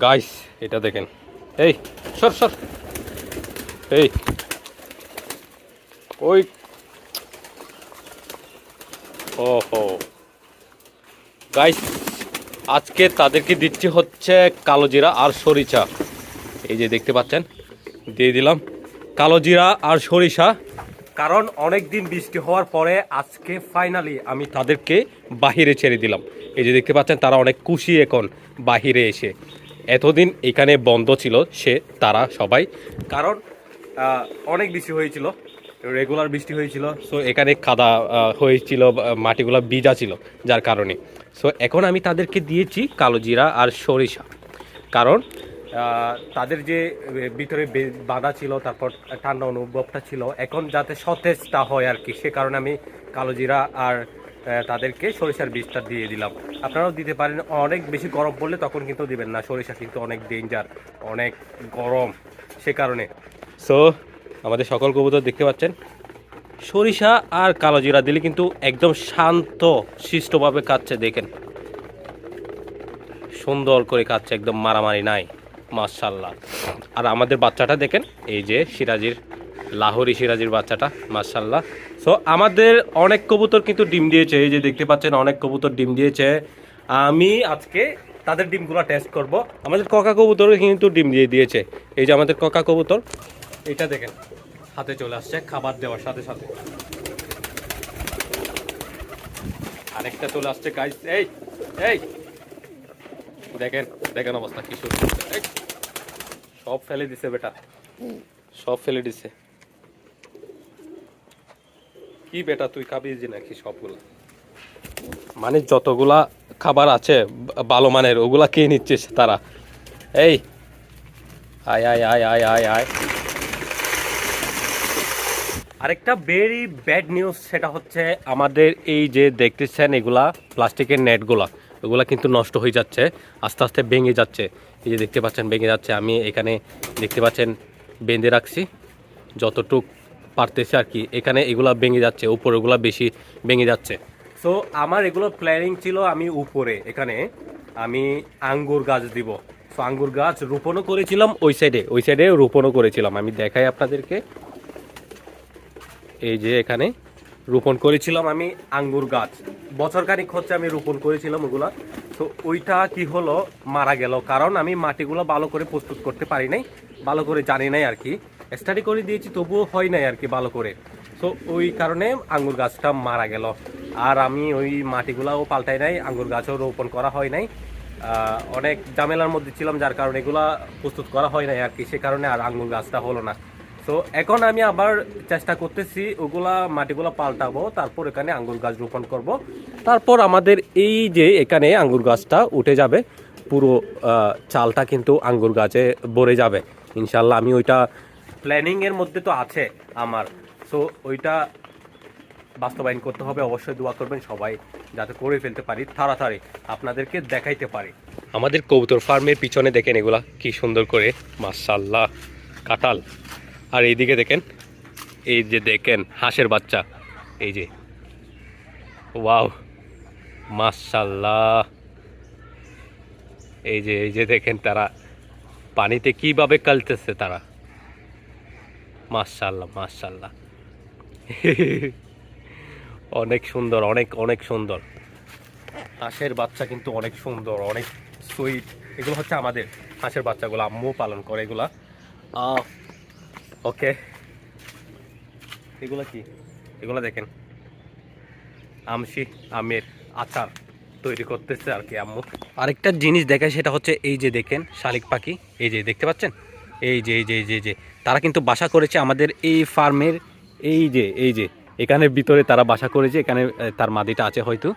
Guys এটা দেখেন। এই, সর সর। এই। ওই। ও হো গাইস আজকে তাদেরকে দিচ্ছি হচ্ছে কালো জিরা আর সরিষা। এই যে দেখতে পাচ্ছেন, দিয়ে দিলাম। কালো জিরা আর সরিষা। কারণ অনেক দিন বৃষ্টি হওয়ার পরে আজকে ফাইনালি আমি তাদেরকে বাহিরে ছেড়ে দিলাম। এই যে দেখতে পাচ্ছেন, তারা অনেক খুশি এখন বাহিরে এসে। এতদিন এখানে বন্ধ ছিল সে, তারা সবাই। কারণ অনেক বৃষ্টি হয়েছিল রেগুলার বৃষ্টি হয়েছিল সো এখানে কাদা হয়েছিল মাটিগুলো ভিজা ছিল, যার কারণে। সো এখন আমি তাদেরকে দিয়েছি কালো জিরা আর সরিষা। কারণ তাদের যে, ভিতরে বাধা ছিল, তারপর ঠান্ডা অনুভবটা ছিল, এখন যাতে সতেজটা হয় আর কি, সে কারণে আমি কালো জিরা আর তাদেরকে সরিষার বীজটা দিয়ে দিলাম। আপনারাও দিতে পারেন, অনেক বেশি গরম পড়লে তখন কিন্তু দিবেন না। সরিষা কিন্তু অনেক ডেঞ্জার অনেক গরম সে কারণে। সো আমাদের সকল কবুতর দেখতে পাচ্ছেন। সরিষা আর কালো জিরা দিলে কিন্তু একদম শান্ত, শিষ্টভাবে কাটছে দেখেন। সুন্দর করে কাটছে একদম মারামারি নাই মার্শাল্লাহ আর আমাদের বাচ্চাটা দেখেন, এই যে সিরাজির লাহোরি সিরাজির বাচ্চাটা মার্শাল্লাহ সো আমাদের অনেক কবুতর কিন্তু ডিম দিয়েছে, এই যে দেখতে পাচ্ছেন অনেক কবুতর ডিম দিয়েছে। আমি আজকে তাদের ডিমগুলো টেস্ট করব। আমাদের ককা কবুতর কিন্তু ডিম দিয়ে দিয়েছে। এই যে আমাদের ককা কবুতর, এটা দেখেন, হাতে চলে আসছে, খাবার দেওয়ার সাথে সাথে। আরেকটা চলে আসছে গাইস এই এই। দেখেন দেখেন অবস্থা কি সব ফেলে দিছে বেটা, সব ফেলে দিছে। কি বেটা তুই খাবি যে নাকি সবগুলা? মানে যতগুলা খাবার আছে, ভালো মানের, ওগুলা কে নিচ্ছে তারা? এই, আয় আয় আয় আয় আয় আয়। আরেকটা ভেরি ব্যাড নিউজ সেটা হচ্ছে আমাদের এই যে দেখতেছেন এগুলা, প্লাস্টিকের নেটগুলা, ওগুলা কিন্তু নষ্ট হয়ে যাচ্ছে, আস্তে আস্তে ভেঙে যাচ্ছে। এই যে দেখতে পাচ্ছেন, ভেঙে যাচ্ছে, আমি এখানে দেখতে পাচ্ছেন, বেঁধে রাখছি, যতটুক পারতেছে আর কি। এখানে এগুলা ভেঙে যাচ্ছে উপরেগুলা বেশি ভেঙে যাচ্ছে। সো আমার এগুলো প্ল্যানিং ছিল আমি উপরে, এখানে আমি আঙ্গুর গাছ দিব। সো আঙ্গুর গাছ রোপণও করেছিলাম ওই সাইডে ওই সাইডে রোপণও করেছিলাম। আমি দেখাই আপনাদেরকে। এই যে এখানে রোপণ করেছিলাম আমি আঙ্গুর গাছ। বছর খানিক হচ্ছে আমি রোপণ করেছিলাম ওগুলা। তো ওইটা কি হলো, মারা গেল। কারণ আমি মাটিগুলো ভালো করে প্রস্তুত করতে পারি নাই, ভালো করে জানি নাই আর কি। স্টাডি করে দিয়েছি, তবুও হয় নাই আর কি ভালো করে। তো ওই কারণে আঙ্গুর গাছটা মারা গেল। আর আমি ওই মাটিগুলাও পাল্টাই নাই, আঙ্গুর গাছও রোপণ করা হয় নাই। অনেক ঝামেলার মধ্যে ছিলাম, যার কারণে এগুলা প্রস্তুত করা হয় নাই আর কি, সে কারণে আর আঙ্গুর গাছটা হলো না। তো এখন আমি আবার চেষ্টা করতেছি, ওগুলা মাটিগুলা পাল্টাবো, তারপর এখানে আঙ্গুর গাছ রোপণ করব। তারপর আমাদের এই যে এখানে আঙ্গুর গাছটা উঠে যাবে, পুরো চালটা কিন্তু আঙ্গুর গাছে ভরে যাবে। ইনশাল্লাহ আমি ওইটা প্ল্যানিং এর মধ্যে তো আছে আমার। সো ওইটা বাস্তবায়ন করতে হবে। অবশ্যই দোয়া করবেন সবাই যাতে করে ফেলতে পারি, তাড়াতাড়ি আপনাদেরকে দেখাইতে পারি। আমাদের কবুতর ফার্মের পিছনে দেখেন এগুলা কি সুন্দর করে মাশাল্লাহ কাঁঠাল। আর এইদিকে দেখেন, এই যে দেখেন হাঁসের বাচ্চা, এই যে। ওয়াও মাশাল্লাহ এই যে এই যে দেখেন তারা, পানিতে কীভাবে কালতেছে তারা। মাশাল্লাহ মাশাল্লাহ অনেক সুন্দর, অনেক অনেক সুন্দর। হাঁসের বাচ্চা কিন্তু অনেক সুন্দর, অনেক সুইট এগুলো হচ্ছে আমাদের হাঁসের বাচ্চাগুলো, আম্মু পালন করে এগুলা। ওকে এগুলো কি? এগুলো দেখেন। আমসি আমের আচার তৈরি করতেছে আর কি আম্মু। আরেকটা জিনিস দেখায় সেটা হচ্ছে এই যে দেখেন শালিক পাখি, এই যে দেখতে পাচ্ছেন? এই যে এই যে এই যে যে। তারা কিন্তু বাসা করেছে আমাদের এই ফার্মের, এই যে এই যে, এখানের ভিতরে তারা বাসা করেছে, এখানে তার মাদিটা আছে হয়তো।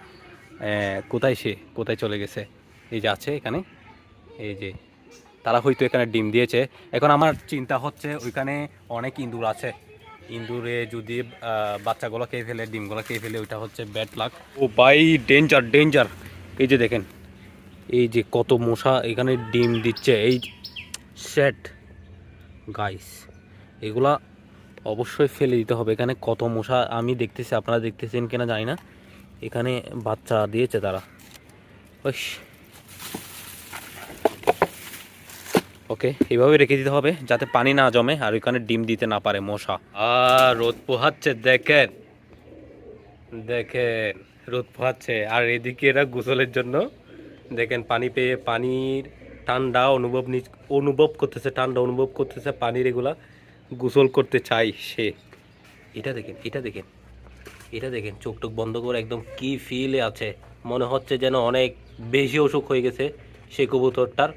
কোথায় সে? কোথায় চলে গেছে? এই যে আছে এখানে। এই যে, তারা হয়তো এখানে ডিম দিয়েছে। এখন আমার চিন্তা হচ্ছে ওইখানে অনেক ইঁদুর আছে। ইঁদুরে যদি বাচ্চাগুলো খেয়ে ফেলে, ডিমগুলো খেয়ে ফেলে, ওইটা হচ্ছে ব্যাড লাক ও বাই ডেঞ্জার ডেঞ্জার এই যে দেখেন, এই যে কত মশা এখানে ডিম দিচ্ছে। এই সেট গাইস এগুলা অবশ্যই ফেলে দিতে হবে। এখানে কত মশা আমি দেখতেছি, আপনারা দেখতেছেন কিনা জানি না। এখানে বাচ্চা দিয়েছে তারা। ওকে এইভাবে রেখে দিতে হবে যাতে পানি না জমে আর ওইখানে ডিম দিতে না পারে মশা। আর রোদ পোহাচ্ছে, দেখেন। দেখেন, রোদ পোহাচ্ছে। আর এদিকে এরা গোসলের জন্য, দেখেন, পানি পেয়ে, পানির ঠান্ডা অনুভব নি- অনুভব করতেছে, ঠান্ডা অনুভব করতেছে, পানির এগুলা গোসল করতে চাই সে। এটা দেখেন এটা দেখেন এটা দেখেন, চোখ টোক বন্ধ করে একদম কি ফিলে আছে। মনে হচ্ছে যেন অনেক বেশি অসুখ হয়ে গেছে সে কবুতরটার,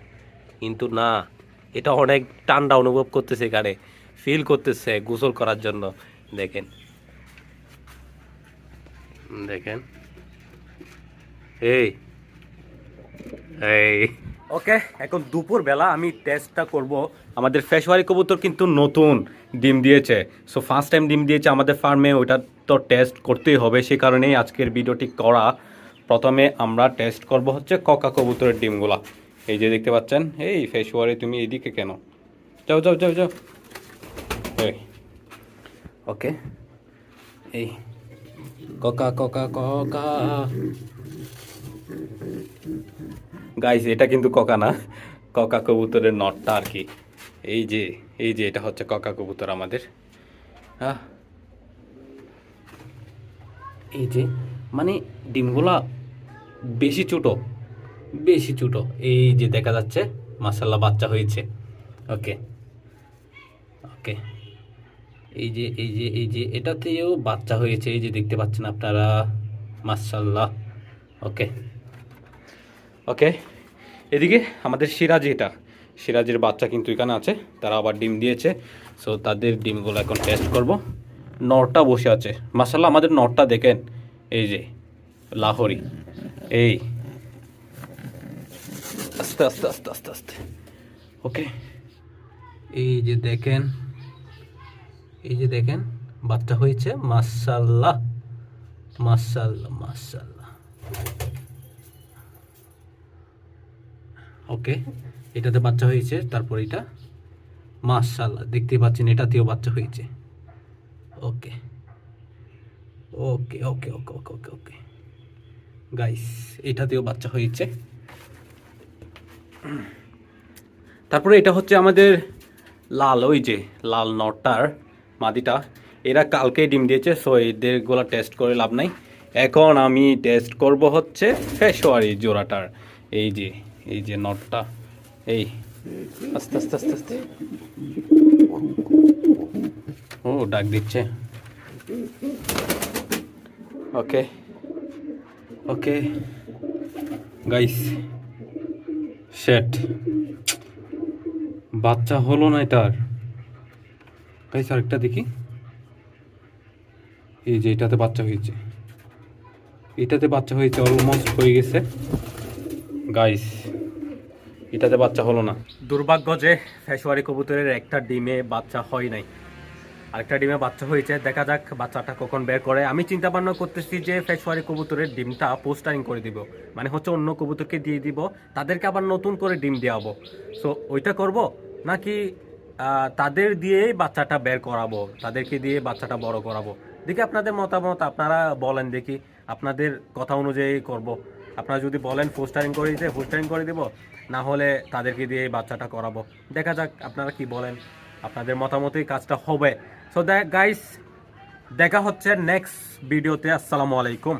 কিন্তু না, এটা অনেক ঠান্ডা অনুভব করতেছে এখানে ফিল করতেছে গোসল করার জন্য। দেখেন দেখেন, এই এই। ওকে এখন দুপুর বেলা আমি টেস্টটা করব। আমাদের ফেসওয়ারি কবুতর কিন্তু নতুন ডিম দিয়েছে। সো ফার্স্ট টাইম ডিম দিয়েছে আমাদের ফার্মে ওইটা তো টেস্ট করতেই হবে, সে কারণেই আজকের ভিডিওটি করা। প্রথমে আমরা টেস্ট করব হচ্ছে ককা কবুতরের ডিমগুলা। এই যে দেখতে পাচ্ছেন, এই ফেসওয়ারি, তুমি এইদিকে কেন? যাও যাও যাও যাও। এই। ওকে এই। ককা ককা ককা গাইস এটা কিন্তু ককা না। ককা কবুতরের নটটা আর কি। এই যে এই যে এটা হচ্ছে ককা কবুতর আমাদের। আহ। এই যে মানে ডিমগুলা বেশি ছোট বেশি ছোট। এই যে দেখা যাচ্ছে মাসাল্লাহ বাচ্চা হয়েছে। ওকে ওকে এই যে এই যে এই যে, এটাতেও বাচ্চা হয়েছে। এই যে দেখতে পাচ্ছেন আপনারা মাসাল্লাহ ওকে ওকে, এদিকে আমাদের সিরাজ এটা। সিরাজের বাচ্চা কিন্তু এখানে আছে, তারা আবার ডিম দিয়েছে। সো তাদের ডিমগুলো এখন টেস্ট করব। নরটা বসে আছে। মাসাল্লাহ আমাদের নরটা দেখেন। এই যে, লাহোরি। এই। আস্তে আস্তে আস্তে আস্তে আস্তে। ওকে। এই যে দেখেন, এই যে দেখেন, বাচ্চা হয়েছে। মাসাল্লাহ মাসাল্লাহ মাসাল্লাহ ওকে, এটাতে বাচ্চা হয়েছে, তারপর এটা মাশাল্লাহ দেখতে পাচ্ছেন এটাতেও বাচ্চা হয়েছে। ওকে ওকে ওকে ওকে ওকে ওকে ওকে। গাইস এটাতেও বাচ্চা হয়েছে। তারপরে এটা হচ্ছে আমাদের লাল, ওই যে লাল নটটার মাদিটা। এরা কালকেই ডিম দিয়েছে সো এদেরগুলো টেস্ট করে লাভ নাই। এখন আমি টেস্ট করব হচ্ছে ফেসওয়ারি জোড়াটার, এই যে। এই যে নটটা, এই, আস্তে আস্তে আস্তে আস্তে। ও, ডাক দিচ্ছে। ওকে ওকে। গাইস, শেট। বাচ্চা হলো না এটার গাইস, আরেকটা দেখি। এই যে, এটাতে বাচ্চা হয়েছে। এটাতে বাচ্চা হয়েছে অলমোস্ট হয়ে গেছে। গাইস এটাতে বাচ্চা হলো না। দুর্ভাগ্য যে ফেসওয়ারি কবুতরের একটা ডিমে বাচ্চা হয় নাই। আরেকটা ডিমে বাচ্চা হয়েছে। দেখা যাক বাচ্চাটা কখন বের করে। আমি চিন্তা ভাবনা করতেছি যে ফেসওয়ারি কবুতরের ডিমটা পোস্টারিং করে দিব। মানে হচ্ছে অন্য কবুতরকে দিয়ে দিব। তাদেরকে আবার নতুন করে ডিম দেওয়াবো। সো ওইটা করব? নাকি তাদের দিয়েই বাচ্চাটা বের করাবো? তাদেরকে দিয়ে বাচ্চাটা বড় করাবো? দেখি আপনাদের মতামত। আপনারা বলেন দেখি। আপনাদের কথা অনুযায়ী করব। আপনারা যদি বলেন পোস্টারিং করে দিতে পোস্টারিং করে দিব, না হলে তাদেরকে দিয়ে এই বাচ্চাটা করাবো। দেখা যাক আপনারা কি বলেন, আপনাদের মতামতই কাজটা হবে। সো গাইস দেখা হচ্ছে নেক্সট ভিডিওতে আসসালামু আলাইকুম।